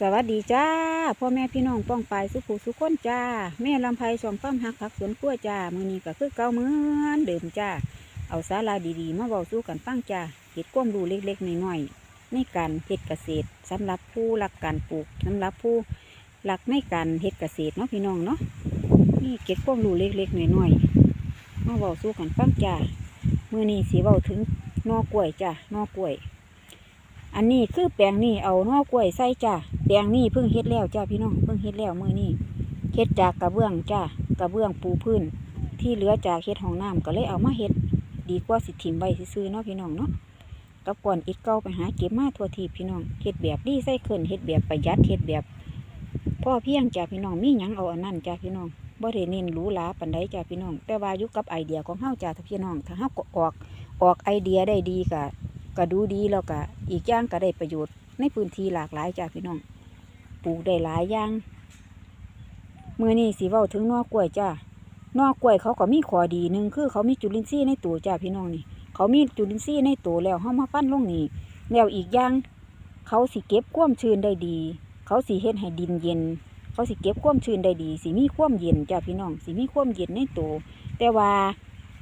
สวัสดีจ้าพ่อแม่พี่น้องป้องปายสุขุสุขคนจ้า แม่ลำไพสองฟ้ามหักผักสวนกล้วยจ้ามือนี้ก็คือเก่าเหมือนเดิมจ้า เอาสาระดีๆ มาเบาสู้กันฟังจ้าเห็ดก้มดูเล็กๆน้อยๆในการเห็ดเกษตรสำหรับผู้รักการปลูกสำหรับผู้รักในการเห็ดเกษตรเนาะพี่น้องเนาะนี่เก็ดก้มดูเล็กๆน้อยๆมาเบาสู้กันฟังจ้ามือนี้สีเบาถึงนอกล้วยจ้านอกล้วย อันนี้คือแปลงนี่เอาหนอกล้วยใส่จ้าแปลงนี่เพิ่งเฮ็ดแล้วจ้าพี่น้องเพิ่งเฮ็ดแล้วมือนี้เฮ็ดจากกระเบื้องจ้ากระเบื้องปูพื้น ที่เหลือจากเฮ็ดห้องน้ำก็เลยเอามาเฮ็ดดีกว่าสิถิ่มไว้ซื้อเนาะพี่น้องเนาะกับก่อนอิดเก่าไปหาเก็บมาทั่วทีพี่น้องเฮ็ดแบบรีไซเคิลเฮ็ดแบบประหยัดเฮ็ดแบบพ่อเพียงจ้าพี่น้องมีหยังเอาอันนั้นจ้าพี่น้องบ่ได้เน้นรูหราปานใดจ้าพี่น้อง แต่ว่ายู่กับไอเดียของเฮาจ้าถ้าพี่น้องถ้าเฮาออกออกไอเดียได้ดีก็ ก็ดูดีแล้วก็อีกอย่างก็ได้ประโยชน์ในพื้นที่หลากหลายจ้าพี่น้อง ปลูกได้หลายอย่างเมื้อนี้สิเว้าถึงนอกล้วยจ้านอกกล้วยเขาก็มีข้อดีหนึ่งคือเขามีจุลินทรีย์ในตัวจ้าพี่น้องนี่ เขามีจุลินทรีย์ในตัวแล้วเขามาฟันลงนี่แล้วอีกอย่างเขาสิเก็บความชื้นได้ดี เขาสิเฮ็ดให้ดินเย็น เขาสิเก็บความชื้นได้ดี สิมีความเย็นจ้าพี่น้อง สิมีความเย็นในตัวแต่ว่า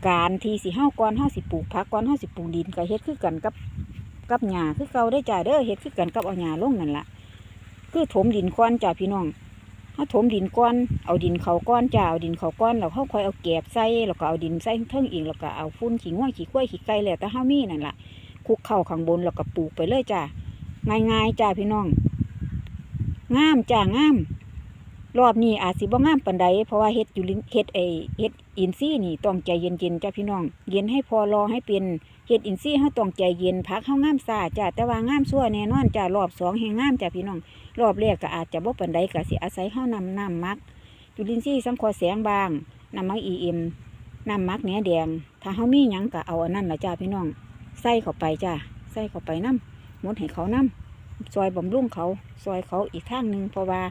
การที่สิเฮาก่อนเฮาสิปลูกผักก่อนเฮาสิปลูกดินก็เฮ็ดคือกันกับกับหญ้าคือเก่าได้จ้าเด้อเฮ็ดคือกันกับเอาหญ้าลงนั่นล่ะคือถมดินก่อนจ้าพี่น้องเขาถมดินก้อนเอาดินเขาก้อนจ้าเอาดินเขาก้อนแล้วเขาค่อยเอาแกบใส่แล้วก็เอาดินใส่เทิงอีกแล้วก็เอาฟุ้นขี้ง่วยขี้กล้วยขี้ไก่แล้วแต่เฮามีนั่นล่ะคุกเข้าข้างบนแล้วก็ปลูกไปเลยจ้าง่ายๆจ้าพี่น้องงามจ้างาม รอบนี้อาจสิบ่งามปานใดเพราะว่าเฮ็ดอยู่ลินเฮ็ดไอเฮ็ดอินซี่นี่ต้องใจเย็นๆจ้าพี่น้อง เย็นให้พอรอให้เป็นเฮ็ดอินซี่เฮาต้องใจเย็นพักเฮางามซาจ้าแต่ว่างามซั่วแน่นอนจ้ารอบสองแห่งงามจ้าพี่น้อง รอบแรกก็อาจจะบ่ปานใดก็สิอาศัยเฮานำน้ำมักจุลินทรีย์สังเคราะห์แสงบางน้ำมักอีเอ็มน้ำมักแหนแดง ถ้าเฮามีหยังก็เอาอันนั้นละจ้าพี่น้องใส่เข้าไปจ้าใส่เข้าไปน้ำมดให้เขาน้ำซอยบำรุงเขาซอยเขาอีกทางหนึ่งเพราะว่า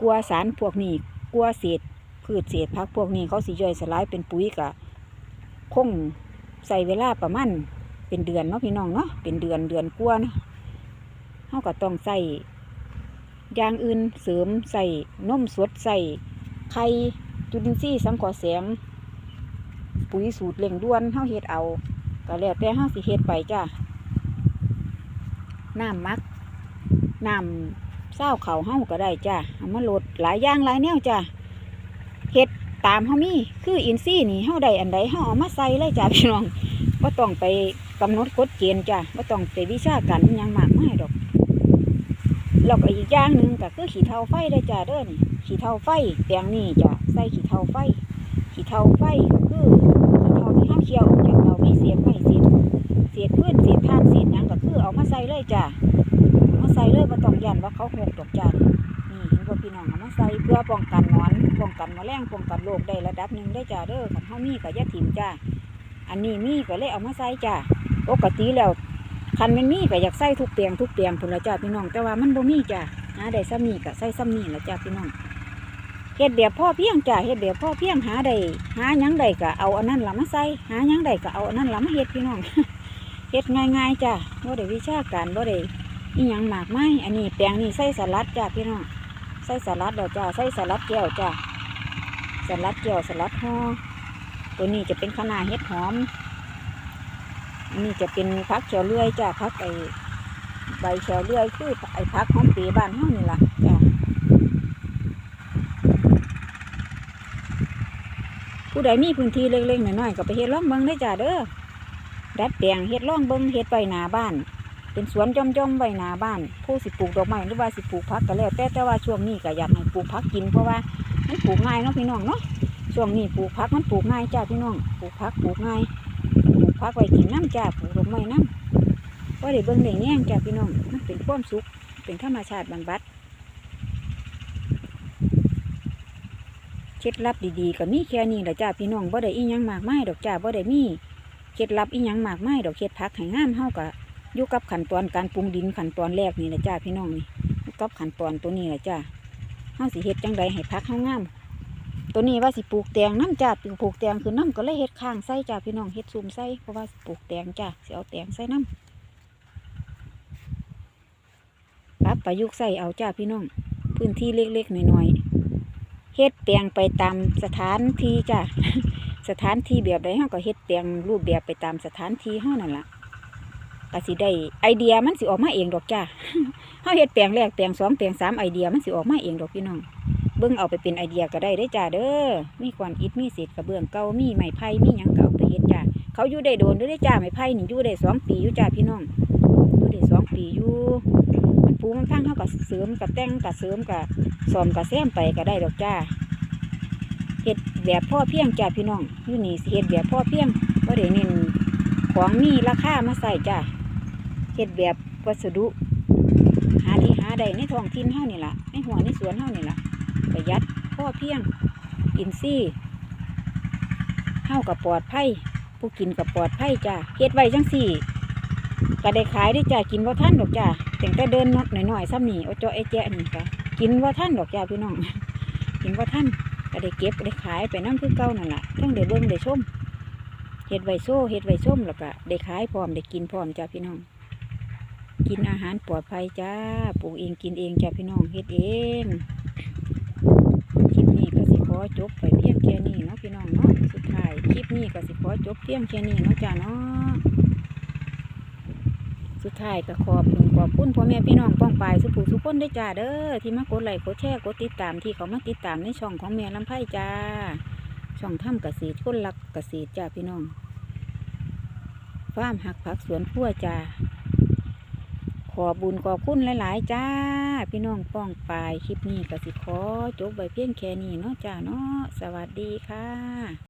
กลัวสารพวกนี้กลัวเศษพืชเศษพักพวกนี้เขาสิย่อยสลายเป็นปุ๋ยกะคงใส่เวลาประมาณเป็นเดือนเนาะพี่น้องเนาะเป็นเดือนเดือนกลัวเนาะเฮาก็ต้องใส่อย่างอื่นเสริมใส่นมสดใส่ไข่จุลินทรีย์สังเคราะห์แสง ปุ๋ยสูตรเร่งด่วนเฮาเฮ็ดเอาก็แล้วแต่เฮาสิเฮ็ดไปจ้าน้ำมักน้ำ เศร้าเขาเฮาก็ได้จ้าเอามาโหลดหลายอย่างหลายแนวจ้าเฮ็ดตามเฮามีคืออินซี่นี่เฮาได้อันใดเฮาเอามาใส่เลยจ้าพี่น้องบ่ต้องไปกำหนดกฎเกณฑ์จ้าบ่ต้องไปวิชาการยังมากไมายดอกแล้วก็อีกอย่างหนึ่งก็คือขี้เถ้าไฟได้จ้าเด้อนี่ขี้เถ้าไฟแปลงนี่จ้ะใส่ขี้เถ้าไฟขี้เถ้าไฟก็คือขี้เถ้าที่ห้าเคี่ยวจากเตามีเศษไม้เศษเศษพื้นเศษท่านเศษหยังก็คือเอามาใส่เลยจ้ะเอามา ใส่เลยมาต้องยันว่าเขาหกดอกจานี่เห็นว่าพี่น้องเอามาใส่เพื่อป้องกันนอนป้องกันแมลงป้องกันโรคได้ระดับหนึ่งได้จ้าเด้อขันเฮามีก็อย่าถิ่มจ้าอันนี้มีก็เลยเอามาใส่จ้าปกติแล้วคันมันมีก็อยากใส่ทุกเปียงทุกเปียงพุ่นละจ้าพี่น้องแต่ว่ามันบ่มีจ้าหาได้ซ้ำนี่ก็ใส่ซ้ำนี่ละจ้าพี่น้องเฮ็ดแบบพ่อเพียงจ้าเฮ็ดแบบพ่อเพียงหาได้หายังได้ก็เอาอันนั้นละมาใส่หายังได้ก็เอาอันนั้นละมาเฮ็ดพี่น้องเฮ็ดง่ายๆจ้าบ่ได้วิชาการบ่ได้ อีหยังมากมายอันนี้แปลงนี่ใส่สลัดจ้าพี่น้องใส่สลัดแล้วจ้าใส่สลัดแก้วจ้าสลัดแก้วสลัดห่อตัวนี้จะเป็นขนาเฮ็ดหอมอันนี้จะเป็นพักเขียวเลื่อยจ้าพักไอใบเขียวเลื่อยคือไอพักของปีบ้านเฮานี่ล่ะจ้าผู้ใดมีพื้นที่เล็กๆน้อยๆก็ไปเฮ็ดร่องเบิ้งได้จ้าเด้อดัดแปลงเฮ็ดร่องเบิ้งเฮ็ดไว้หนาบ้าน เป็นสวนจอมๆไว้หนาบ้าน ผู้สิปลูกดอกไม้หรือว่าสิปลูกผักก็แล้วแต่แต่ว่าช่วงนี้ก็อยากให้ปลูกผักกินเพราะว่ามันปลูกง่ายเนาะพี่น้องเนาะช่วงนี้ปลูกผักมันปลูกง่ายจ้าพี่น้องปลูกผักปลูกง่ายปลูกผักไว้กินน้ำจ้าปลูกดอกไม้น้ำก็ได้เบิ่งได้แง่งจ้าพี่น้องมันเป็นความสุขเป็นธรรมชาติบำบัดเคล็ดลับดีๆก็มีแค่นี้แหละจ้าพี่น้องบ่ได้อีหยังมากไมายดอกจ้าบ่ได้มีเคล็ดลับอีหยังมากไมายดอกเคล็ดผักให้งามเฮาก็ อยู่กับขั้นตอนการปรุงดินขั้นตอนแรกนี่แหละจ้าพี่น้องนี่อยู่กับขั้นตอนตัวนี้แหละจ้าเฮาสิเฮ็ดจังใดให้ผักเฮางาม ตัวนี้ว่าสิปลูกแตงน้ำจ้าปลูกแตงคือน้ำก็เลยเฮ็ดข้างใส่จ้าพี่น้องเฮ็ดซุ่มใส่เพราะว่าปลูกแตงจ้าสิเอาแตงใส่น้ำครับรับประยุกต์ใส่เอาจ้าพี่น้อง พื้นที่เล็กๆหน้อยๆเฮ็ดแปลงไปตามสถานที่จ้าสถานที่แบบใดเฮาก็เฮ็ดแปลงรูปแบบไปตามสถานที่เฮานั่นล่ะ ก็สิได้ไอเดียมันสิออกมาเองดอกจ้าเฮาเฮ็ดแปลงแรกแปลงสองแปลงสามไอเดียมันสิออกมาเองดอกพี่น้องเบิ่งเอาไปเป็นไอเดียก็ได้ได้จ้าเด้อ มีก้อนอิฐมีเศษกระเบื้องเก่ามีไม้ไผ่มีหยังเก็เอาไปเฮ็ดจ้าเขาอยู่ได้โดนเด้อเด้จ้าไม้ไผ่นี่อยู่ได้สองปีอยู่จ้าพี่น้องอยู่ได้สองปีอยู่มันปูมันพังเขาก็เสริมกับแต่งกับเสริมกับซ่อมกับแซมไปก็ได้ดอกจ้าเฮ็ดแบบพ่อเพียงจ้าพี่น้องอยู่นี่เฮ็ดแบบพ่อเพียงบ่ได้เน้นของมีราคามาใส่จ้า เฮ็ดแบบวัสดุ หาที่หาได้ในท้องถิ่นเฮานี่ล่ะในหัวในสวนเฮานี่ล่ะประหยัดพ่อเพียงอินซี่เฮากับปลอดภัยผู้กินกับปลอดภัยจ้าเฮ็ดไว้จังสี่ก็ได้ขายได้จ้ากินว่าท่านดอกจ้าแต่งแต่เดินนกหน่อยๆซ้ำนี่เอาเจาะไอ้แจ๊นี่ค่ะกินว่าท่านดอกจ้าพี่น้องกินว่าท่านก็ได้เก็บได้ขายไปน้ำคือเก่านั่นแหละทั้งได้เบิ้งได้ชมเฮ็ดไวโซ่เฮ็ดไว้มแล้วก็ได้ขายพร้อมได้กินพร้อมจ้าพี่น้อง กินอาหารปลอดภัยจ้า ปลูกเองกินเองจ้าพี่น้องเฮ็ดเองคลิปนี้ก็สิขอจบไปเพียงแค่นี้เนาะพี่น้องเนาะสุดท้ายคลิปนี้ก็สิขอจบเพียงแค่นี้เนาะจ้าเนาะสุดท้ายก็ขอบคุณขอบคุณพ่อแม่พี่น้องป้องปายสุภูสุคนได้จ้าเด้อที่มากดไลค์กดแชร์กดติดตามที่เขามาติดตามในช่องของแม่ลำไผ่จ้า ช่องถ้ำเกษตรคนรักเกษตรจ้าพี่น้องฟาร์มหักผักสวนครัวจ้า อบุญขอบคุณหลาย ๆ จ้า พี่น้องป้องปายคลิปนี้กสิขอจบใบเพียงแค่นี้เนาะจ้าเนาะสวัสดีค่ะ